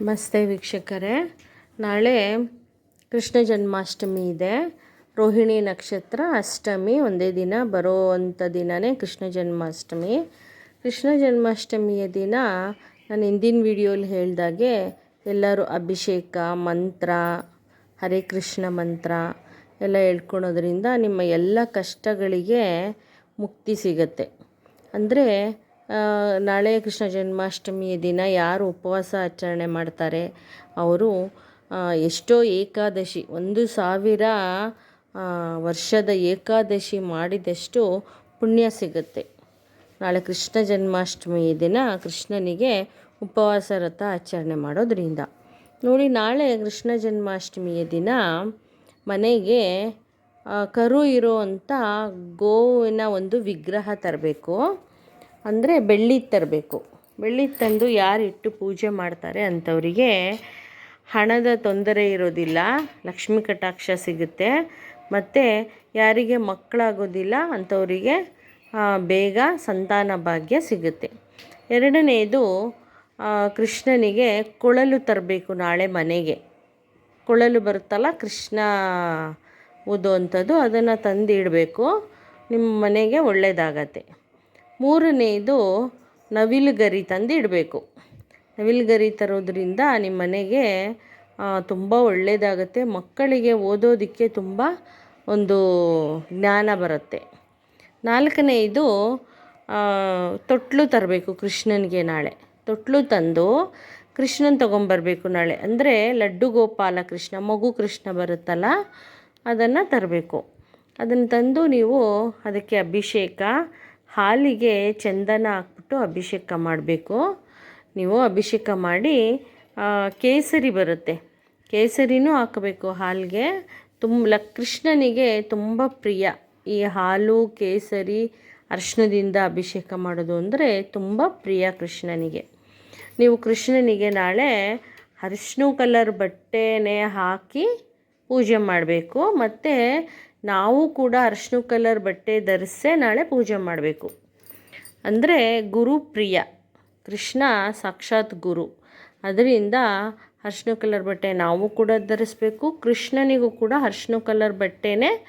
ನಮಸ್ತೆ ವೀಕ್ಷಕರೇ. ನಾಳೆ ಕೃಷ್ಣ ಜನ್ಮಾಷ್ಟಮಿ ಇದೆ. ರೋಹಿಣಿ ನಕ್ಷತ್ರ ಅಷ್ಟಮಿ, ಒಂದೇ ದಿನ ಬರೋವಂಥ ದಿನವೇ ಕೃಷ್ಣ ಜನ್ಮಾಷ್ಟಮಿ. ಕೃಷ್ಣ ಜನ್ಮಾಷ್ಟಮಿಯ ದಿನ ನಾನು ಹಿಂದಿನ ವಿಡಿಯೋಲಿ ಹೇಳಿದಾಗೆ ಎಲ್ಲರೂ ಅಭಿಷೇಕ, ಮಂತ್ರ, ಹರೇ ಕೃಷ್ಣ ಮಂತ್ರ ಎಲ್ಲ ಹೇಳ್ಕೊಳೋದ್ರಿಂದ ನಿಮ್ಮ ಎಲ್ಲ ಕಷ್ಟಗಳಿಗೆ ಮುಕ್ತಿ ಸಿಗತ್ತೆ. ಅಂದರೆ ನಾಳೆ ಕೃಷ್ಣ ಜನ್ಮಾಷ್ಟಮಿಯ ದಿನ ಯಾರು ಉಪವಾಸ ಆಚರಣೆ ಮಾಡ್ತಾರೆ? ಅವರು ಎಷ್ಟೋ ಏಕಾದಶಿ, ಒಂದು ಸಾವಿರ ವರ್ಷದ ಏಕಾದಶಿ ಮಾಡಿದಷ್ಟು ಪುಣ್ಯ ಸಿಗುತ್ತೆ. ನಾಳೆ ಕೃಷ್ಣ ಜನ್ಮಾಷ್ಟಮಿ ದಿನ ಕೃಷ್ಣನಿಗೆ ಉಪವಾಸ ವ್ರತ ಆಚರಣೆ ಮಾಡೋದ್ರಿಂದ. ನೋಡಿ, ನಾಳೆ ಕೃಷ್ಣ ಜನ್ಮಾಷ್ಟಮಿಯ ದಿನ ಮನೆಗೆ ಕರು ಕರು ಇರೋವಂಥ ಗೋವಿನ ಒಂದು ವಿಗ್ರಹ ತರಬೇಕು. ಅಂದರೆ ಬೆಳ್ಳಿ ತರಬೇಕು. ಬೆಳ್ಳಿ ತಂದು ಯಾರು ಇಟ್ಟು ಪೂಜೆ ಮಾಡ್ತಾರೆ ಅಂಥವರಿಗೆ ಹಣದ ತೊಂದರೆ ಇರೋದಿಲ್ಲ, ಲಕ್ಷ್ಮೀ ಕಟಾಕ್ಷ ಸಿಗುತ್ತೆ. ಮತ್ತು ಯಾರಿಗೆ ಮಕ್ಕಳಾಗೋದಿಲ್ಲ ಅಂಥವರಿಗೆ ಬೇಗ ಸಂತಾನ ಭಾಗ್ಯ ಸಿಗುತ್ತೆ. ಎರಡನೆಯದು ಕೃಷ್ಣನಿಗೆ ಕೊಳಲು ತರಬೇಕು ನಾಳೆ ಮನೆಗೆ. ಕೊಳಲು ಬರುತ್ತಲ್ಲ, ಕೃಷ್ಣ ಓದುವಂಥದ್ದು ಅದನ್ನು ತಂದಿಡಬೇಕು. ನಿಮ್ಮ ಮನೆಗೆ ಒಳ್ಳೆಯದಾಗತ್ತೆ ಮೂರನೆಯದು ನವಿಲುಗರಿ ತಂದು ಇಡಬೇಕು. ನವಿಲುಗರಿ ತರೋದ್ರಿಂದ ನಿಮ್ಮ ಮನೆಗೆ ತುಂಬ ಒಳ್ಳೆಯದಾಗತ್ತೆ ಮಕ್ಕಳಿಗೆ ಓದೋದಕ್ಕೆ ತುಂಬ ಒಂದು ಜ್ಞಾನ ಬರುತ್ತೆ. ನಾಲ್ಕನೆಯದು ತೊಟ್ಲು ತರಬೇಕು ಕೃಷ್ಣನಿಗೆ ನಾಳೆ. ತೊಟ್ಲು ತಂದು ಕೃಷ್ಣನ್ ತೊಗೊಂಬರ್ಬೇಕು ನಾಳೆ. ಅಂದರೆ ಲಡ್ಡು ಗೋಪಾಲ ಕೃಷ್ಣ, ಮಗು ಕೃಷ್ಣ ಬರುತ್ತಲ್ಲ, ಅದನ್ನು ತರಬೇಕು. ಅದನ್ನು ತಂದು ನೀವು ಅದಕ್ಕೆ ಅಭಿಷೇಕ ಹಾಲಿಗೆ ಚಂದನ ಹಾಕ್ಬಿಟ್ಟು ಅಭಿಷೇಕ ಮಾಡಬೇಕು. ನೀವು ಅಭಿಷೇಕ ಮಾಡಿ ಕೇಸರಿ ಬರುತ್ತೆ. ಕೇಸರಿನೂ ಹಾಕಬೇಕು ಹಾಲಿಗೆ. ಲ ಕೃಷ್ಣನಿಗೆ ತುಂಬ ಪ್ರಿಯ. ಈ ಹಾಲು, ಕೇಸರಿ, ಅರ್ಶನದಿಂದ ಅಭಿಷೇಕ ಮಾಡೋದು ಅಂದರೆ ತುಂಬ ಪ್ರಿಯ ಕೃಷ್ಣನಿಗೆ. ನೀವು ಕೃಷ್ಣನಿಗೆ ನಾಳೆ ಅರಿಶಿನ ಕಲರ್ ಬಟ್ಟೆನೇ ಹಾಕಿ ಪೂಜೆ ಮಾಡಬೇಕು. ಮತ್ತು ನಾವು ಕೂಡ ಅರಿಶಿನ ಕಲರ್ ಬಟ್ಟೆ ಧರಿಸೇ ನಾಳೆ ಪೂಜೆ ಮಾಡಬೇಕು. ಅಂದರೆ ಗುರು ಪ್ರಿಯ, ಕೃಷ್ಣ ಸಾಕ್ಷಾತ್ ಗುರು. ಅದರಿಂದ ಅರಿಶಿನ ಕಲರ್ ಬಟ್ಟೆ ನಾವು ಕೂಡ ಧರಿಸ್ಬೇಕು, ಕೃಷ್ಣನಿಗೂ ಕೂಡ ಅರಿಶಿನ ಕಲರ್ ಬಟ್ಟೆನೇ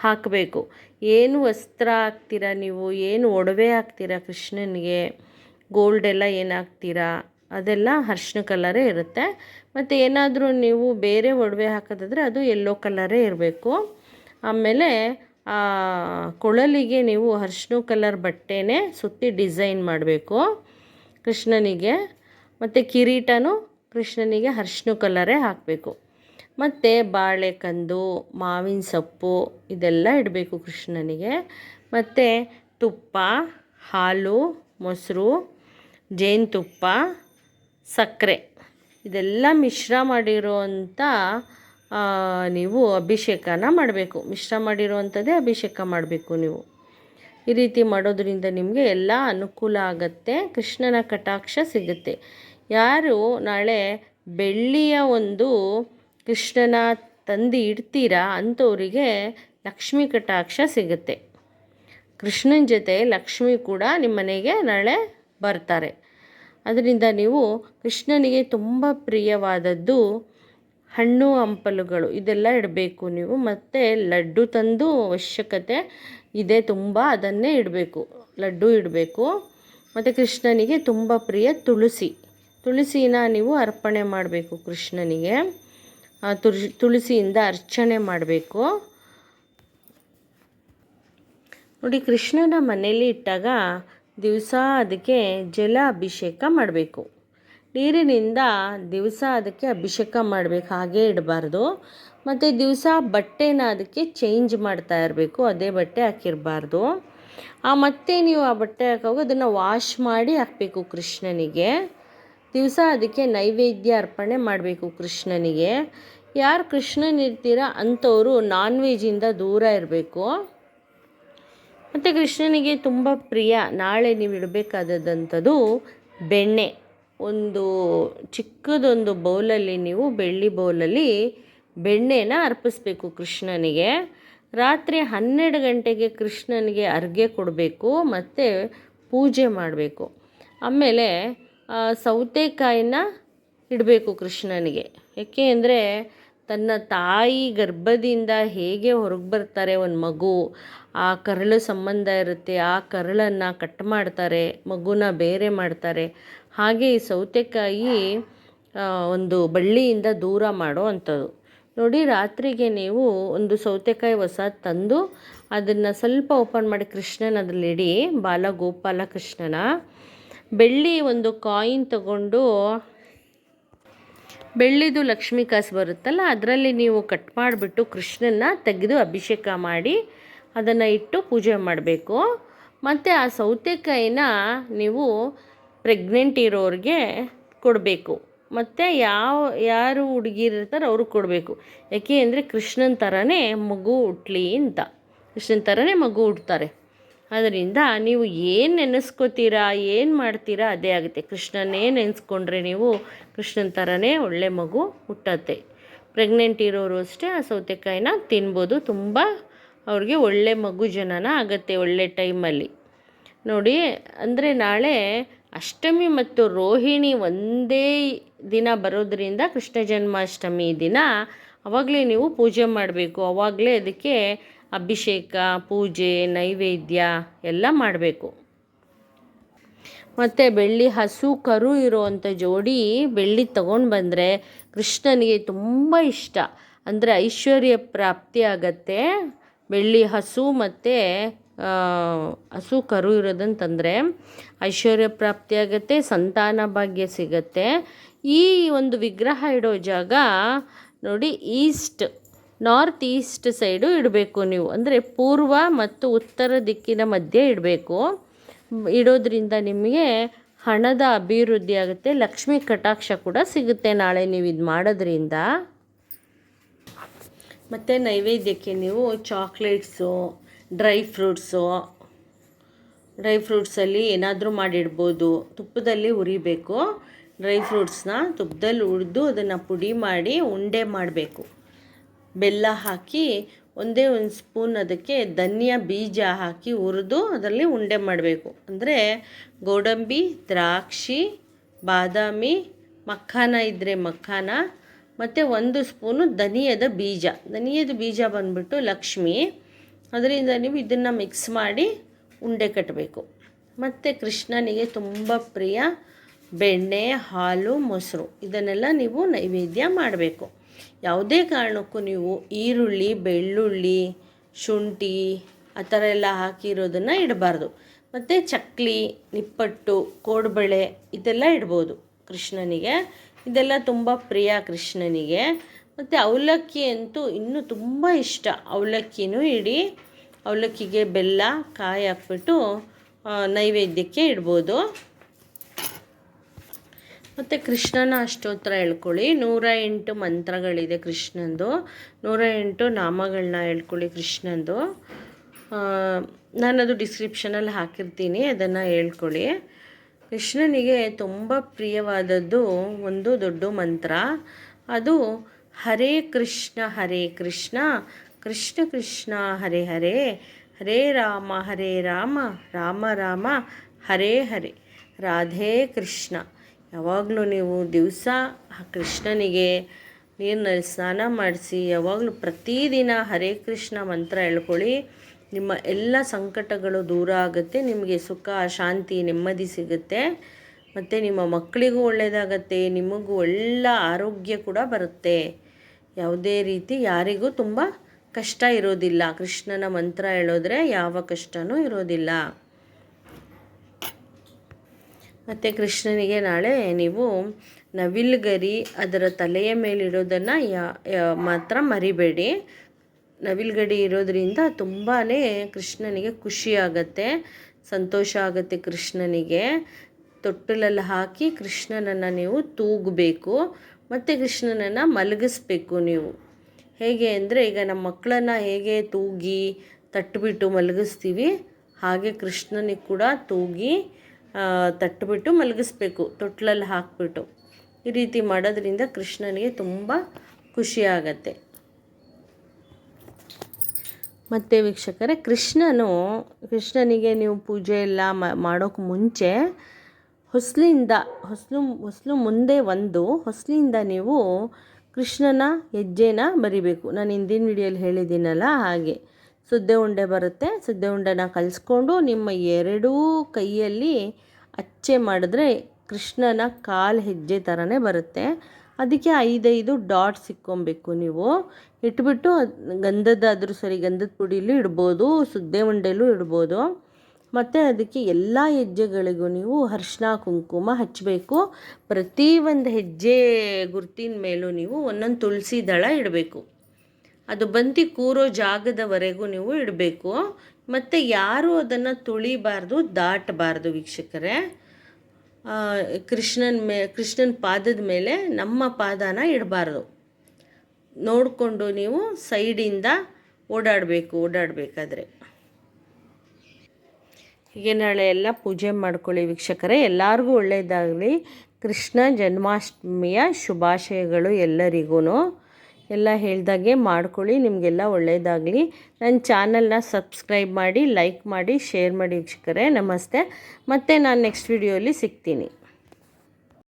ಹಾಕಬೇಕು. ಏನು ವಸ್ತ್ರ ಹಾಕ್ತೀರಾ ನೀವು? ಏನು ಒಡವೆ ಹಾಕ್ತೀರಾ ಕೃಷ್ಣನಿಗೆ? ಗೋಲ್ಡ್ ಎಲ್ಲ ಏನು ಹಾಕ್ತೀರಾ? ಅದೆಲ್ಲ ಅರಿಶಿನ ಕಲರೇ ಇರುತ್ತೆ. ಮತ್ತು ಏನಾದರೂ ನೀವು ಬೇರೆ ಒಡವೆ ಹಾಕೋದಾದರೆ ಅದು ಯೆಲ್ಲೋ ಕಲರೇ ಇರಬೇಕು. ಆಮೇಲೆ ಆ, ಕೊಳಲಿಗೆ ನೀವು ಅರ್ಶಿನ ಕಲರ್ ಬಟ್ಟೆನೇ ಸುತ್ತಿ ಡಿಸೈನ್ ಮಾಡಬೇಕು. ಕೃಷ್ಣನಿಗೆ ಮತ್ತು ಕಿರೀಟನೂ ಕೃಷ್ಣನಿಗೆ ಅರ್ಶಿನ ಕಲರೇ ಹಾಕಬೇಕು. ಮತ್ತು ಬಾಳೆಕಂದು ಮಾವಿನ ಸೊಪ್ಪು ಇದೆಲ್ಲ ಇಡಬೇಕು ಕೃಷ್ಣನಿಗೆ. ಮತ್ತು ತುಪ್ಪ ಹಾಲು ಮೊಸರು ಜೇನುತುಪ್ಪ ಸಕ್ಕರೆ ಇದೆಲ್ಲ ಮಿಶ್ರ ಮಾಡಿರೋವಂಥ ಆ, ನೀವು ಅಭಿಷೇಕನ ಮಾಡಬೇಕು. ಮಿಶ್ರ ಮಾಡಿರುವಂಥದ್ದೇ ಅಭಿಷೇಕ ಮಾಡಬೇಕು ನೀವು. ಈ ರೀತಿ ಮಾಡೋದರಿಂದ ನಿಮಗೆ ಎಲ್ಲ ಅನುಕೂಲ ಆಗತ್ತೆ, ಕೃಷ್ಣನ ಕಟಾಕ್ಷ ಸಿಗುತ್ತೆ. ಯಾರು ನಾಳೆ ಬೆಳ್ಳಿಯ ಒಂದು ಕೃಷ್ಣನ ತಂದು ಇಡ್ತೀರಾ ಅಂಥವರಿಗೆ ಲಕ್ಷ್ಮೀ ಕಟಾಕ್ಷ ಸಿಗುತ್ತೆ. ಕೃಷ್ಣನ ಜೊತೆ ಲಕ್ಷ್ಮಿ ಕೂಡ ನಿಮ್ಮ ಮನೆಗೆ ನಾಳೆ ಬರ್ತಾರೆ. ಅದರಿಂದ ನೀವು ಕೃಷ್ಣನಿಗೆ ತುಂಬ ಪ್ರಿಯವಾದದ್ದು ಹಣ್ಣು, ಹಂಪಲುಗಳು, ಇದೆಲ್ಲ ಇಡಬೇಕು ನೀವು. ಮತ್ತು ಲಡ್ಡು ತಂದು ಅವಶ್ಯಕತೆ ಇದೆ ತುಂಬ, ಅದನ್ನೇ ಇಡಬೇಕು. ಲಡ್ಡು ಇಡಬೇಕು. ಮತ್ತು ಕೃಷ್ಣನಿಗೆ ತುಂಬ ಪ್ರಿಯ ತುಳಸಿ. ತುಳಸಿನ ನೀವು ಅರ್ಪಣೆ ಮಾಡಬೇಕು ಕೃಷ್ಣನಿಗೆ. ತುಳಸಿ ತುಳಸಿಯಿಂದ ಅರ್ಚನೆ ಮಾಡಬೇಕು. ನೋಡಿ, ಕೃಷ್ಣನ ಮನೆಯಲ್ಲಿ ಇಟ್ಟಾಗ ದಿವಸ ಅದಕ್ಕೆ ಜಲ ಅಭಿಷೇಕ ಮಾಡಬೇಕು. ನೀರಿನಿಂದ ದಿವಸ ಅದಕ್ಕೆ ಅಭಿಷೇಕ ಮಾಡಬೇಕು, ಹಾಗೆ ಇಡಬಾರ್ದು. ಮತ್ತು ದಿವಸ ಬಟ್ಟೆನ ಅದಕ್ಕೆ ಚೇಂಜ್ ಮಾಡ್ತಾ ಇರಬೇಕು, ಅದೇ ಬಟ್ಟೆ ಹಾಕಿರಬಾರ್ದು. ಆ ಮತ್ತೆ ನೀವು ಆ ಬಟ್ಟೆ ಹಾಕೋ ಅದನ್ನು ವಾಶ್ ಮಾಡಿ ಹಾಕಬೇಕು ಕೃಷ್ಣನಿಗೆ. ದಿವಸ ಅದಕ್ಕೆ ನೈವೇದ್ಯ ಅರ್ಪಣೆ ಮಾಡಬೇಕು ಕೃಷ್ಣನಿಗೆ. ಯಾರು ಕೃಷ್ಣನಿರ್ತೀರ ಅಂಥವರು ನಾನ್ ವೆಜ್ಜಿಂದ ದೂರ ಇರಬೇಕು. ಮತ್ತು ಕೃಷ್ಣನಿಗೆ ತುಂಬ ಪ್ರಿಯ, ನಾಳೆ ನೀವು ಇಡಬೇಕಾದಂಥದ್ದು ಬೆಣ್ಣೆ. ಒಂದು ಚಿಕ್ಕದೊಂದು ಬೌಲಲ್ಲಿ ನೀವು ಬೆಳ್ಳಿ ಬೌಲಲ್ಲಿ ಬೆಣ್ಣೆನ ಅರ್ಪಿಸ್ಬೇಕು ಕೃಷ್ಣನಿಗೆ. ರಾತ್ರಿ ಹನ್ನೆರಡು ಗಂಟೆಗೆ ಕೃಷ್ಣನಿಗೆ ಅರ್ಗೆ ಕೊಡಬೇಕು ಮತ್ತು ಪೂಜೆ ಮಾಡಬೇಕು. ಆಮೇಲೆ ಸೌತೆಕಾಯಿನ ಇಡಬೇಕು ಕೃಷ್ಣನಿಗೆ. ಯಾಕೆ ಅಂದರೆ ತನ್ನ ತಾಯಿ ಗರ್ಭದಿಂದ ಹೇಗೆ ಹೊರಗೆ ಬರ್ತಾರೆ ಒಂದು ಮಗು, ಆ ಕರಳು ಸಂಬಂಧ ಇರುತ್ತೆ, ಆ ಕರಳನ್ನು ಕಟ್ ಮಾಡ್ತಾರೆ, ಮಗುನ ಬೇರೆ ಮಾಡ್ತಾರೆ. ಹಾಗೆ ಈ ಸೌತೆಕಾಯಿ ಒಂದು ಬಳ್ಳಿಯಿಂದ ದೂರ ಮಾಡೋ ಅಂಥದ್ದು. ನೋಡಿ, ರಾತ್ರಿಗೆ ನೀವು ಒಂದು ಸೌತೆಕಾಯಿ ಹೊಸ ತಂದು ಅದನ್ನು ಸ್ವಲ್ಪ ಓಪನ್ ಮಾಡಿ ಕೃಷ್ಣನ ಅದರಲ್ಲಿ ಇಡಿ ಬಾಲ ಗೋಪಾಲ ಕೃಷ್ಣನ ಬೆಳ್ಳಿ ಒಂದು ಕಾಯಿನ್ ತಗೊಂಡು, ಬೆಳ್ಳಿದು ಲಕ್ಷ್ಮೀ ಕಾಸು ಬರುತ್ತಲ್ಲ, ಅದರಲ್ಲಿ ನೀವು ಕಟ್ ಮಾಡಿಬಿಟ್ಟು ಕೃಷ್ಣನ ತೆಗೆದು ಅಭಿಷೇಕ ಮಾಡಿ ಅದನ್ನು ಇಟ್ಟು ಪೂಜೆ ಮಾಡಬೇಕು. ಮತ್ತು ಆ ಸೌತೆಕಾಯಿನ ನೀವು ಪ್ರೆಗ್ನೆಂಟ್ ಇರೋರಿಗೆ ಕೊಡಬೇಕು. ಮತ್ತು ಯಾವ, ಯಾರು ಹುಡುಗಿರು ಇರ್ತಾರೆ ಅವ್ರಿಗೆ ಕೊಡಬೇಕು. ಯಾಕೆ ಅಂದರೆ ಕೃಷ್ಣನ ಥರನೇ ಮಗು ಹುಟ್ಲಿ ಅಂತ. ಕೃಷ್ಣನ ಥರನೇ ಮಗು ಹುಡ್ತಾರೆ ಅದರಿಂದ ನೀವು ಏನು ನೆನೆಸ್ಕೋತೀರಾ, ಏನು ಮಾಡ್ತೀರಾ ಅದೇ ಆಗುತ್ತೆ. ಕೃಷ್ಣನೇ ನೆನೆಸ್ಕೊಂಡ್ರೆ ನೀವು ಕೃಷ್ಣನ ಥರನೇ ಒಳ್ಳೆ ಮಗು ಹುಟ್ಟತ್ತೆ. ಪ್ರೆಗ್ನೆಂಟ್ ಇರೋರು ಅಷ್ಟೇ ಆ ಸೌತೆಕಾಯಿನ ತಿನ್ಬೋದು. ತುಂಬ ಅವ್ರಿಗೆ ಒಳ್ಳೆ ಮಗು ಜನನ ಆಗುತ್ತೆ ಒಳ್ಳೆ ಟೈಮಲ್ಲಿ ನೋಡಿ, ಅಂದರೆ ನಾಳೆ ಅಷ್ಟಮಿ ಮತ್ತು ರೋಹಿಣಿ ಒಂದೇ ದಿನ ಬರೋದ್ರಿಂದ ಕೃಷ್ಣ ಜನ್ಮಾಷ್ಟಮಿ ದಿನ, ಅವಾಗಲೇ ನೀವು ಪೂಜೆ ಮಾಡಬೇಕು. ಅವಾಗಲೇ ಅದಕ್ಕೆ ಅಭಿಷೇಕ, ಪೂಜೆ, ನೈವೇದ್ಯ ಎಲ್ಲ ಮಾಡಬೇಕು. ಮತ್ತು ಬೆಳ್ಳಿ ಹಸು ಕರು ಇರುವಂಥ ಜೋಡಿ ಬೆಳ್ಳಿ ತಗೊಂಡು ಬಂದರೆ ಕೃಷ್ಣನಿಗೆ ತುಂಬ ಇಷ್ಟ. ಅಂದರೆ ಐಶ್ವರ್ಯ ಪ್ರಾಪ್ತಿ ಆಗತ್ತೆ. ಬೆಳ್ಳಿ ಹಸು ಮತ್ತು ಹಸು ಕರು ಇರೋದಂತಂದರೆ ಐಶ್ವರ್ಯ ಪ್ರಾಪ್ತಿ ಆಗುತ್ತೆ ಸಂತಾನ ಭಾಗ್ಯ ಸಿಗತ್ತೆ. ಈ ಒಂದು ವಿಗ್ರಹ ಇಡೋ ಜಾಗ ನೋಡಿ ಈಸ್ಟ್, ನಾರ್ತ್ ಈಸ್ಟ್ ಸೈಡು ಇಡಬೇಕು ನೀವು. ಅಂದರೆ ಪೂರ್ವ ಮತ್ತು ಉತ್ತರ ದಿಕ್ಕಿನ ಮಧ್ಯೆ ಇಡಬೇಕು. ಇಡೋದ್ರಿಂದ ನಿಮಗೆ ಹಣದ ಅಭಿವೃದ್ಧಿ ಆಗುತ್ತೆ, ಲಕ್ಷ್ಮೀ ಕಟಾಕ್ಷ ಕೂಡ ಸಿಗುತ್ತೆ ನಾಳೆ ನೀವು ಇದು ಮಾಡೋದ್ರಿಂದ. ಮತ್ತು ನೈವೇದ್ಯಕ್ಕೆ ನೀವು ಚಾಕ್ಲೇಟ್ಸು ಡ್ರೈ ಫ್ರೂಟ್ಸು, ಡ್ರೈ ಫ್ರೂಟ್ಸಲ್ಲಿ ಏನಾದರೂ ಮಾಡಿಡ್ಬೋದು. ತುಪ್ಪದಲ್ಲಿ ಹುರಿಬೇಕು. ಡ್ರೈ ಫ್ರೂಟ್ಸ್ನ ತುಪ್ಪದಲ್ಲಿ ಹುರಿದು ಅದನ್ನು ಪುಡಿ ಮಾಡಿ ಉಂಡೆ ಮಾಡಬೇಕು. ಬೆಲ್ಲ ಹಾಕಿ ಒಂದೇ ಒಂದು ಸ್ಪೂನ್ ಅದಕ್ಕೆ ಧನಿಯಾ ಬೀಜ ಹಾಕಿ ಹುರಿದು ಅದರಲ್ಲಿ ಉಂಡೆ ಮಾಡಬೇಕು. ಅಂದರೆ ಗೋಡಂಬಿ, ದ್ರಾಕ್ಷಿ, ಬಾದಾಮಿ, ಮಖಾನ ಇದ್ದರೆ ಮಖಾನ, ಮತ್ತು ಒಂದು ಸ್ಪೂನು ಧನಿಯದ ಬೀಜ. ಧನಿಯದ ಬೀಜ ಬಂದ್ಬಿಟ್ಟು ಲಕ್ಷ್ಮಿ. ಅದರಿಂದ ನೀವು ಇದನ್ನು ಮಿಕ್ಸ್ ಮಾಡಿ ಉಂಡೆ ಕಟ್ಟಬೇಕು ಮತ್ತು ಕೃಷ್ಣನಿಗೆ ತುಂಬ ಪ್ರಿಯ ಬೆಣ್ಣೆ, ಹಾಲು, ಮೊಸರು. ಇದನ್ನೆಲ್ಲ ನೀವು ನೈವೇದ್ಯ ಮಾಡಬೇಕು. ಯಾವುದೇ ಕಾರಣಕ್ಕೂ ನೀವು ಈರುಳ್ಳಿ, ಬೆಳ್ಳುಳ್ಳಿ, ಶುಂಠಿ, ಆ ಥರ ಎಲ್ಲ ಹಾಕಿರೋದನ್ನು ಇಡಬಾರ್ದು. ಮತ್ತು ಚಕ್ಲಿ, ನಿಪ್ಪಟ್ಟು, ಕೋಡ್ಬಳೆ ಇದೆಲ್ಲ ಇಡ್ಬೋದು ಕೃಷ್ಣನಿಗೆ. ಇದೆಲ್ಲ ತುಂಬ ಪ್ರಿಯ ಕೃಷ್ಣನಿಗೆ. ಮತ್ತು ಅವಲಕ್ಕಿ ಅಂತೂ ಇನ್ನೂ ತುಂಬ ಇಷ್ಟ. ಅವಲಕ್ಕಿನೂ ಇಡಿ, ಅವಲಕ್ಕಿಗೆ ಬೆಲ್ಲ, ಕಾಯಿ ಹಾಕ್ಬಿಟ್ಟು ನೈವೇದ್ಯಕ್ಕೆ ಇಡ್ಬೋದು. ಮತ್ತು ಕೃಷ್ಣನ ಅಷ್ಟೋತ್ರ ಹೇಳ್ಕೊಳ್ಳಿ. ನೂರ ಎಂಟು ಮಂತ್ರಗಳಿದೆ ಕೃಷ್ಣಂದು. ನೂರ ಎಂಟು ನಾಮಗಳನ್ನ ಹೇಳ್ಕೊಳ್ಳಿ ಕೃಷ್ಣಂದು. ನಾನದು ಡಿಸ್ಕ್ರಿಪ್ಷನಲ್ಲಿ ಹಾಕಿರ್ತೀನಿ, ಅದನ್ನು ಹೇಳ್ಕೊಳ್ಳಿ. ಕೃಷ್ಣನಿಗೆ ತುಂಬ ಪ್ರಿಯವಾದದ್ದು ಒಂದು ದೊಡ್ಡ ಮಂತ್ರ. ಅದು ಹರೇ ಕೃಷ್ಣ ಹರೇ ಕೃಷ್ಣ ಕೃಷ್ಣ ಕೃಷ್ಣ, ಹರೇ ಹರೇ ಹರೇ ರಾಮ ಹರೇ ರಾಮ ರಾಮ ರಾಮ, ಹರೇ ಹರೇ, ರಾಧೇ ಕೃಷ್ಣ. ಯಾವಾಗಲೂ ನೀವು ದಿವಸ ಕೃಷ್ಣನಿಗೆ ನೀರಿನಲ್ಲಿ ಸ್ನಾನ ಮಾಡಿಸಿ, ಯಾವಾಗಲೂ ಪ್ರತಿದಿನ ಹರೇ ಕೃಷ್ಣ ಮಂತ್ರ ಹೇಳ್ಕೊಳ್ಳಿ. ನಿಮ್ಮ ಎಲ್ಲ ಸಂಕಟಗಳು ದೂರ ಆಗುತ್ತೆ, ನಿಮಗೆ ಸುಖ, ಶಾಂತಿ, ನೆಮ್ಮದಿ ಸಿಗುತ್ತೆ. ಮತ್ತು ನಿಮ್ಮ ಮಕ್ಕಳಿಗೂ ಒಳ್ಳೆಯದಾಗತ್ತೆ ನಿಮಗೂ ಒಳ್ಳೆ ಆರೋಗ್ಯ ಕೂಡ ಬರುತ್ತೆ. ಯಾವುದೇ ರೀತಿ ಯಾರಿಗೂ ತುಂಬ ಕಷ್ಟ ಇರೋದಿಲ್ಲ. ಕೃಷ್ಣನ ಮಂತ್ರ ಹೇಳೋದ್ರೆ ಯಾವ ಕಷ್ಟನೂ ಇರೋದಿಲ್ಲ. ಮತ್ತು ಕೃಷ್ಣನಿಗೆ ನಾಳೆ ನೀವು ನವಿಲ್ಗರಿ ಅದರ ತಲೆಯ ಮೇಲಿಡೋದನ್ನು ಯಾ- ಮಾತ್ರ ಮರಿಬೇಡಿ. ನವಿಲ್ಗಡಿ ಇರೋದ್ರಿಂದ ತುಂಬಾ ಕೃಷ್ಣನಿಗೆ ಖುಷಿ ಆಗುತ್ತೆ, ಸಂತೋಷ ಆಗುತ್ತೆ ಕೃಷ್ಣನಿಗೆ. ತೊಟ್ಟಲಲ್ಲಿ ಹಾಕಿ ಕೃಷ್ಣನನ್ನು ನೀವು ತೂಗಬೇಕು. ಮತ್ತು ಕೃಷ್ಣನನ್ನು ಮಲಗಿಸ್ಬೇಕು ನೀವು. ಹೇಗೆ ಅಂದರೆ ಈಗ ನಮ್ಮ ಮಕ್ಕಳನ್ನು ಹೇಗೆ ತೂಗಿ, ತಟ್ಟಿಬಿಟ್ಟು ಮಲಗಿಸ್ತೀವಿ, ಹಾಗೆ ಕೃಷ್ಣನಿಗೆ ಕೂಡ ತೂಗಿ ತಟ್ಟುಬಿಟ್ಟು ಮಲಗಿಸ್ಬೇಕು, ತೊಟ್ಲಲ್ಲಿ ಹಾಕ್ಬಿಟ್ಟು. ಈ ರೀತಿ ಮಾಡೋದ್ರಿಂದ ಕೃಷ್ಣನಿಗೆ ತುಂಬ ಖುಷಿ ಆಗತ್ತೆ. ಮತ್ತು ವೀಕ್ಷಕರೇ, ಕೃಷ್ಣನು, ಕೃಷ್ಣನಿಗೆ ನೀವು ಪೂಜೆ ಎಲ್ಲ ಮಾಡೋಕ್ಕೆ ಮುಂಚೆ ಹೊಸ್ಲಿಂದ, ಹೊಸ್ಲು ಹೊಸ್ಲು ಮುಂದೆ ಒಂದು, ಹೊಸ್ಲಿಂದ ನೀವು ಕೃಷ್ಣನ ಹೆಜ್ಜೆನ ಬರಿಬೇಕು. ನಾನು ಹಿಂದಿನ ವಿಡಿಯೋಲಿ ಹೇಳಿದ್ದೀನಲ್ಲ ಹಾಗೆ. ಸುದ್ದೆ ಉಂಡೆ ಬರುತ್ತೆ, ಸುದ್ದೆ ಉಂಡೆನ ಕಲಿಸ್ಕೊಂಡು ನಿಮ್ಮ ಎರಡೂ ಕೈಯಲ್ಲಿ ಅಚ್ಚೆ ಮಾಡಿದ್ರೆ ಕೃಷ್ಣನ ಕಾಲು ಹೆಜ್ಜೆ ಥರನೇ ಬರುತ್ತೆ. ಅದಕ್ಕೆ ಐದೈದು ಡಾಟ್ಸ್ ಸಿಕ್ಕೊಬೇಕು ನೀವು. ಇಟ್ಬಿಟ್ಟು ಗಂಧದಾದರೂ ಸರಿ, ಗಂಧದ ಪುಡಿಲೂ ಇಡ್ಬೋದು, ಸುದ್ದೆ ಉಂಡೆಲೂ ಇಡ್ಬೋದು. ಮತ್ತು ಅದಕ್ಕೆ ಎಲ್ಲ ಹೆಜ್ಜೆಗಳಿಗೂ ನೀವು ಅರ್ಶಿನ ಕುಂಕುಮ ಹಚ್ಚಬೇಕು. ಪ್ರತಿ ಒಂದು ಹೆಜ್ಜೆ ಗುರ್ತಿನ ಮೇಲೂ ನೀವು ಒಂದೊಂದು ತುಳಸಿ ದಳ ಇಡಬೇಕು. ಅದು ಬಂತಿ ಕೂರೋ ಜಾಗದವರೆಗೂ ನೀವು ಇಡಬೇಕು. ಮತ್ತು ಯಾರೂ ಅದನ್ನು ತುಳಿಬಾರ್ದು, ದಾಟಬಾರ್ದು ವೀಕ್ಷಕರೇ. ಕೃಷ್ಣನ ಮೇ, ಕೃಷ್ಣನ ಪಾದದ ಮೇಲೆ ನಮ್ಮ ಪಾದನ ಇಡಬಾರ್ದು. ನೋಡಿಕೊಂಡು ನೀವು ಸೈಡಿಂದ ಓಡಾಡಬೇಕು, ಓಡಾಡಬೇಕಾದ್ರೆ. ಹೀಗೆ ನಾಳೆ ಎಲ್ಲ ಪೂಜೆ ಮಾಡ್ಕೊಳ್ಳಿ ವೀಕ್ಷಕರೇ. ಎಲ್ಲರಿಗೂ ಒಳ್ಳೆಯದಾಗಲಿ ಕೃಷ್ಣ ಜನ್ಮಾಷ್ಟಮಿಯ ಶುಭಾಶಯಗಳು ಎಲ್ಲರಿಗೂ ಎಲ್ಲ ಹೇಳ್ದಾಗೆ ಮಾಡ್ಕೊಳ್ಳಿ, ನಿಮಗೆಲ್ಲ ಒಳ್ಳೆಯದಾಗಲಿ ನನ್ನ ಚಾನಲ್ನ ಸಬ್ಸ್ಕ್ರೈಬ್ ಮಾಡಿ, ಲೈಕ್ ಮಾಡಿ, ಶೇರ್ ಮಾಡಿ ವೀಕ್ಷಕರೇ. ನಮಸ್ತೆ. ಮತ್ತು ನಾನು ನೆಕ್ಸ್ಟ್ ವಿಡಿಯೋಲಿ ಸಿಗ್ತೀನಿ.